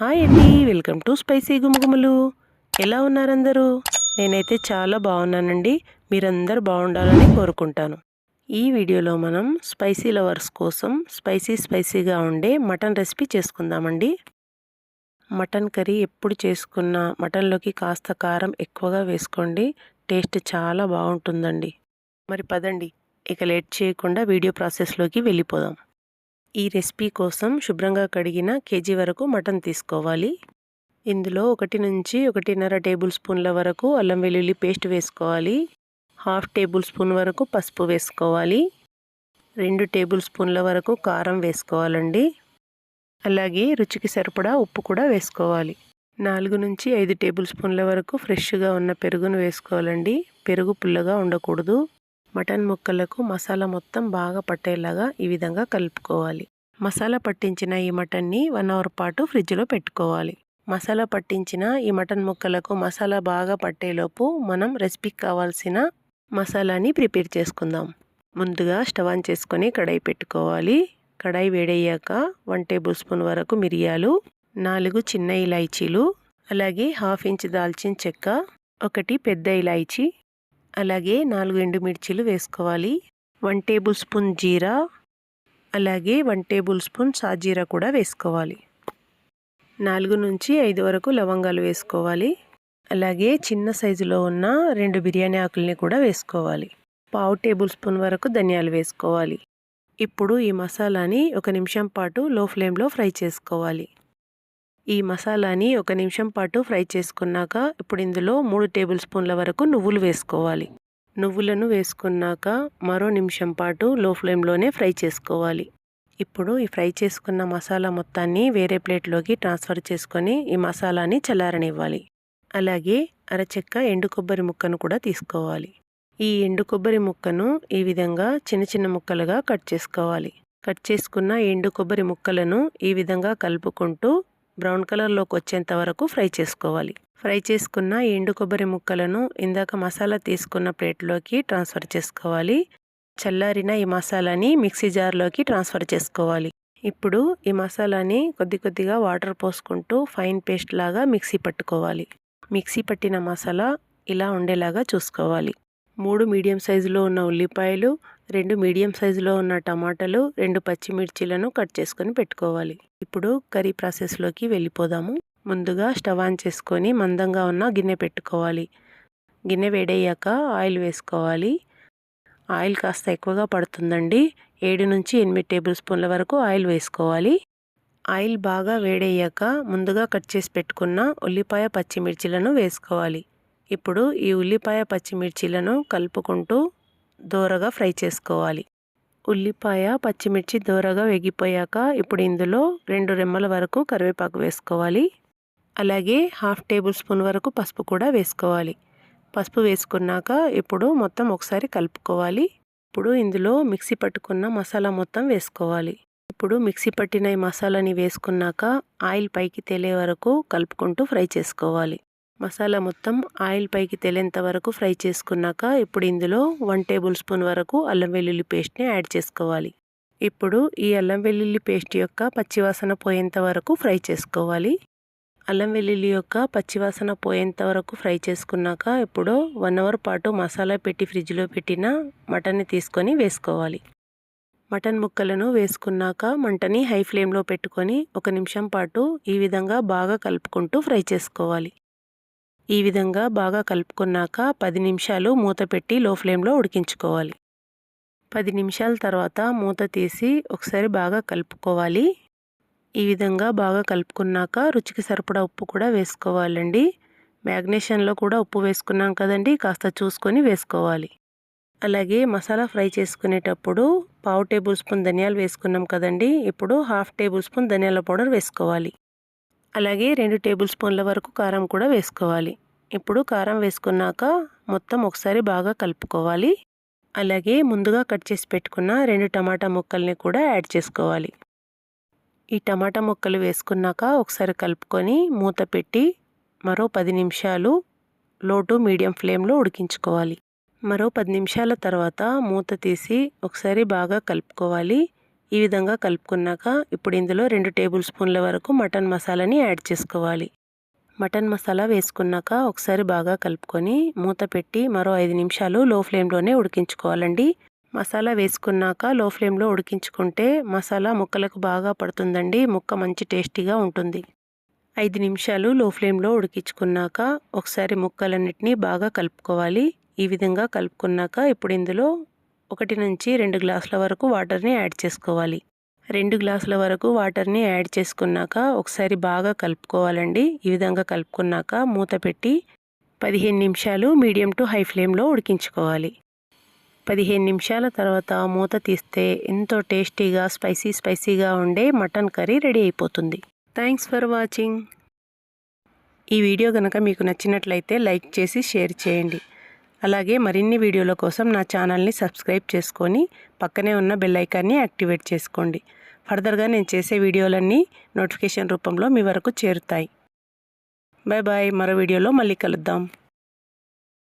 Hi అండి welcome to spicy గుమగుమలు. ఎలా ఉన్నారందరూ? నేనైతే చాలా బాగున్నానండి. మీరందరూ బాగుండాలని కోరుకుంటాను. ఈ వీడియోలో మనం స్పైసీ లవర్స్ కోసం స్పైసీ స్పైసీగా ఉండే మటన్ రెసిపీ చేసుకుందామండి. మటన్ కర్రీ ఎప్పుడు చేసుకున్నా మటన్లోకి కాస్త కారం ఎక్కువగా వేసుకోండి. టేస్ట్ చాలా బాగుంటుందండి. మరి పదండి ఇక లేట్ చేయకుండా వీడియో ప్రాసెస్లోకి వెళ్ళిపోదాం. ఈ రెసిపీ కోసం శుభ్రంగా కడిగిన కేజీ వరకు మటన్ తీసుకోవాలి. ఇందులో ఒకటి నుంచి ఒకటిన్నర టేబుల్ స్పూన్ల వరకు అల్లం వెల్లుల్లి పేస్ట్ వేసుకోవాలి. హాఫ్ టేబుల్ స్పూన్ వరకు పసుపు వేసుకోవాలి. రెండు టేబుల్ స్పూన్ల వరకు కారం వేసుకోవాలండి. అలాగే రుచికి సరిపడా ఉప్పు కూడా వేసుకోవాలి. నాలుగు నుంచి ఐదు టేబుల్ స్పూన్ల వరకు ఫ్రెష్గా ఉన్న పెరుగును వేసుకోవాలండి. పెరుగు పుల్లగా ఉండకూడదు. మటన్ ముక్కలకు మసాలా మొత్తం బాగా పట్టేలాగా ఈ విధంగా కలుపుకోవాలి. మసాలా పట్టించిన ఈ మటన్ని వన్ అవర్ పాటు ఫ్రిడ్జ్లో పెట్టుకోవాలి. మసాలా పట్టించిన ఈ మటన్ ముక్కలకు మసాలా బాగా పట్టేలోపు మనం రెసిపీకి కావాల్సిన మసాలాని ప్రిపేర్ చేసుకుందాం. ముందుగా స్టవ్ ఆన్ చేసుకొని కడాయి పెట్టుకోవాలి. కడాయి వేడయ్యాక వన్ టేబుల్ స్పూన్ వరకు మిరియాలు నాలుగు చిన్న ఇలాయచీలు అలాగే హాఫ్ ఇంచ్ దాల్చిన చెక్క ఒకటి పెద్ద ఇలాచీ అలాగే నాలుగు ఎండుమిర్చీలు వేసుకోవాలి. వన్ టేబుల్ స్పూన్ జీరా అలాగే వన్ టేబుల్ స్పూన్ సాజీరా కూడా వేసుకోవాలి. నాలుగు నుంచి ఐదు వరకు లవంగాలు వేసుకోవాలి. అలాగే చిన్న సైజులో ఉన్న రెండు బిర్యానీ ఆకుల్ని కూడా వేసుకోవాలి. పావు టేబుల్ స్పూన్ వరకు ధనియాలు వేసుకోవాలి. ఇప్పుడు ఈ మసాలాని ఒక నిమిషం పాటు లో ఫ్లేమ్లో ఫ్రై చేసుకోవాలి. ఈ మసాలాని ఒక నిమిషం పాటు ఫ్రై చేసుకున్నాక ఇప్పుడు ఇందులో మూడు టేబుల్ స్పూన్ల వరకు నువ్వులు వేసుకోవాలి. నువ్వులను వేసుకున్నాక మరో నిమిషం పాటు లో ఫ్లేమ్లోనే ఫ్రై చేసుకోవాలి. ఇప్పుడు ఈ ఫ్రై చేసుకున్న మసాలా మొత్తాన్ని వేరే ప్లేట్లోకి ట్రాన్స్ఫర్ చేసుకొని ఈ మసాలాని చల్లారనివ్వాలి. అలాగే అరచెక్క ఎండు కొబ్బరి ముక్కను కూడా తీసుకోవాలి. ఈ ఎండు కొబ్బరి ముక్కను ఈ విధంగా చిన్న చిన్న ముక్కలుగా కట్ చేసుకోవాలి. కట్ చేసుకున్న ఎండు కొబ్బరి ముక్కలను ఈ విధంగా కలుపుకుంటూ బ్రౌన్ కలర్లోకి వచ్చేంత వరకు ఫ్రై చేసుకోవాలి. ఫ్రై చేసుకున్న ఎండు కొబ్బరి ముక్కలను ఇందాక మసాలా తీసుకున్న ప్లేట్లోకి ట్రాన్స్ఫర్ చేసుకోవాలి. చల్లారిన ఈ మసాలాని మిక్సీ జార్లోకి ట్రాన్స్ఫర్ చేసుకోవాలి. ఇప్పుడు ఈ మసాలాని కొద్ది కొద్దిగా వాటర్ పోసుకుంటూ ఫైన్ పేస్ట్ లాగా మిక్సీ పట్టుకోవాలి. మిక్సీ పట్టిన మసాలా ఇలా ఉండేలాగా చూసుకోవాలి. మూడు మీడియం సైజులో ఉన్న ఉల్లిపాయలు రెండు మీడియం సైజులో ఉన్న టమాటాలు రెండు పచ్చిమిర్చీలను కట్ చేసుకొని పెట్టుకోవాలి. ఇప్పుడు కర్రీ ప్రాసెస్లోకి వెళ్ళిపోదాము. ముందుగా స్టవ్ ఆన్ చేసుకొని మందంగా ఉన్న గిన్నె పెట్టుకోవాలి. గిన్నె వేడయ్యాక ఆయిల్ వేసుకోవాలి. ఆయిల్ కాస్త ఎక్కువగా పడుతుందండి. ఏడు నుంచి ఎనిమిది టేబుల్ స్పూన్ల వరకు ఆయిల్ వేసుకోవాలి. ఆయిల్ బాగా వేడయ్యాక ముందుగా కట్ చేసి పెట్టుకున్న ఉల్లిపాయ పచ్చిమిర్చిలను వేసుకోవాలి. ఇప్పుడు ఈ ఉల్లిపాయ పచ్చిమిర్చీలను కలుపుకుంటూ దోరగా ఫ్రై చేసుకోవాలి. ఉల్లిపాయ పచ్చిమిర్చి దోరగా వేగిపోయాక ఇప్పుడు ఇందులో రెండు రెమ్మల వరకు కరివేపాకు వేసుకోవాలి. అలాగే హాఫ్ టేబుల్ స్పూన్ వరకు పసుపు కూడా వేసుకోవాలి. పసుపు వేసుకున్నాక ఇప్పుడు మొత్తం ఒకసారి కలుపుకోవాలి. ఇప్పుడు ఇందులో మిక్సీ పట్టుకున్న మసాలా మొత్తం వేసుకోవాలి. ఇప్పుడు మిక్సీ పట్టిన ఈ మసాలాని వేసుకున్నాక ఆయిల్ పైకి తేలే వరకు కలుపుకుంటూ ఫ్రై చేసుకోవాలి. మసాలా మొత్తం ఆయిల్ పైకి తేలేంత వరకు ఫ్రై చేసుకున్నాక ఇప్పుడు ఇందులో వన్ టేబుల్ స్పూన్ వరకు అల్లం వెల్లుల్లి పేస్ట్ని యాడ్ చేసుకోవాలి. ఇప్పుడు ఈ అల్లం వెల్లుల్లి పేస్ట్ యొక్క పచ్చివాసన పోయేంత వరకు ఫ్రై చేసుకోవాలి. అల్లం వెల్లుల్లి యొక్క పచ్చివాసన పోయేంత వరకు ఫ్రై చేసుకున్నాక ఇప్పుడు వన్ అవర్ పాటు మసాలా పెట్టి ఫ్రిడ్జ్లో పెట్టిన మటన్ని తీసుకొని వేసుకోవాలి. మటన్ ముక్కలను వేసుకున్నాక మంటని హై ఫ్లేమ్లో పెట్టుకొని ఒక నిమిషం పాటు ఈ విధంగా బాగా కలుపుకుంటూ ఫ్రై చేసుకోవాలి. ఈ విధంగా బాగా కలుపుకున్నాక పది నిమిషాలు మూత పెట్టి లో ఫ్లేమ్లో ఉడికించుకోవాలి. పది నిమిషాల తర్వాత మూత తీసి ఒకసారి బాగా కలుపుకోవాలి. ఈ విధంగా బాగా కలుపుకున్నాక రుచికి సరిపడా ఉప్పు కూడా వేసుకోవాలండి. మ్యాగ్నేషన్లో కూడా ఉప్పు వేసుకున్నాం కదండి కాస్త చూసుకొని వేసుకోవాలి. అలాగే మసాలా ఫ్రై చేసుకునేటప్పుడు పావు టేబుల్ స్పూన్ ధనియాలు వేసుకున్నాం కదండి ఇప్పుడు హాఫ్ టేబుల్ స్పూన్ ధనియాల పౌడర్ వేసుకోవాలి. అలాగే రెండు టేబుల్ స్పూన్ల వరకు కారం కూడా వేసుకోవాలి. ఇప్పుడు కారం వేసుకున్నాక మొత్తం ఒకసారి బాగా కలుపుకోవాలి. అలాగే ముందుగా కట్ చేసి పెట్టుకున్న రెండు టమాటా ముక్కల్ని కూడా యాడ్ చేసుకోవాలి. ఈ టమాటా ముక్కలు వేసుకున్నాక ఒకసారి కలుపుకొని మూత పెట్టి మరో పది నిమిషాలు లో టు మీడియం ఫ్లేమ్లో ఉడికించుకోవాలి. మరో పది నిమిషాల తర్వాత మూత తీసి ఒకసారి బాగా కలుపుకోవాలి. ఈ విధంగా కలుపుకున్నాక ఇప్పుడు ఇందులో రెండు టేబుల్ స్పూన్ల వరకు మటన్ మసాలాని యాడ్ చేసుకోవాలి. మటన్ మసాలా వేసుకున్నాక ఒకసారి బాగా కలుపుకొని మూత పెట్టి మరో ఐదు నిమిషాలు లో ఫ్లేమ్లోనే ఉడికించుకోవాలండి. మసాలా వేసుకున్నాక లో ఫ్లేమ్లో ఉడికించుకుంటే మసాలా ముక్కలకు బాగా పడుతుందండి. ముక్క మంచి టేస్టీగా ఉంటుంది. ఐదు నిమిషాలు లో ఫ్లేమ్లో ఉడికించుకున్నాక ఒకసారి ముక్కలన్నిటినీ బాగా కలుపుకోవాలి. ఈ విధంగా కలుపుకున్నాక ఇప్పుడు ఇందులో ఒకటి నుంచి రెండు గ్లాసుల వరకు వాటర్ని యాడ్ చేసుకోవాలి. రెండు గ్లాసుల వరకు వాటర్ని యాడ్ చేసుకున్నాక ఒకసారి బాగా కలుపుకోవాలండి. ఈ విధంగా కలుపుకున్నాక మూత పెట్టి పదిహేను నిమిషాలు మీడియం టు హై ఫ్లేమ్లో ఉడికించుకోవాలి. పదిహేను నిమిషాల తర్వాత మూత తీస్తే ఎంతో టేస్టీగా స్పైసీ స్పైసీగా ఉండే మటన్ కర్రీ రెడీ అయిపోతుంది. Thanks for watching. ఈ వీడియో కనుక మీకు నచ్చినట్లయితే లైక్ చేసి షేర్ చేయండి. అలాగే మరిన్ని వీడియోల కోసం నా ఛానల్ని సబ్స్క్రైబ్ చేసుకొని పక్కనే ఉన్న బెల్ ఐకాన్ని యాక్టివేట్ చేసుకోండి. ఫర్దర్గా నేను చేసే వీడియోలన్నీ నోటిఫికేషన్ రూపంలో మీ వరకు చేరుతాయి. బాయ్ బాయ్ మరో వీడియోలో మళ్ళీ కలుద్దాం.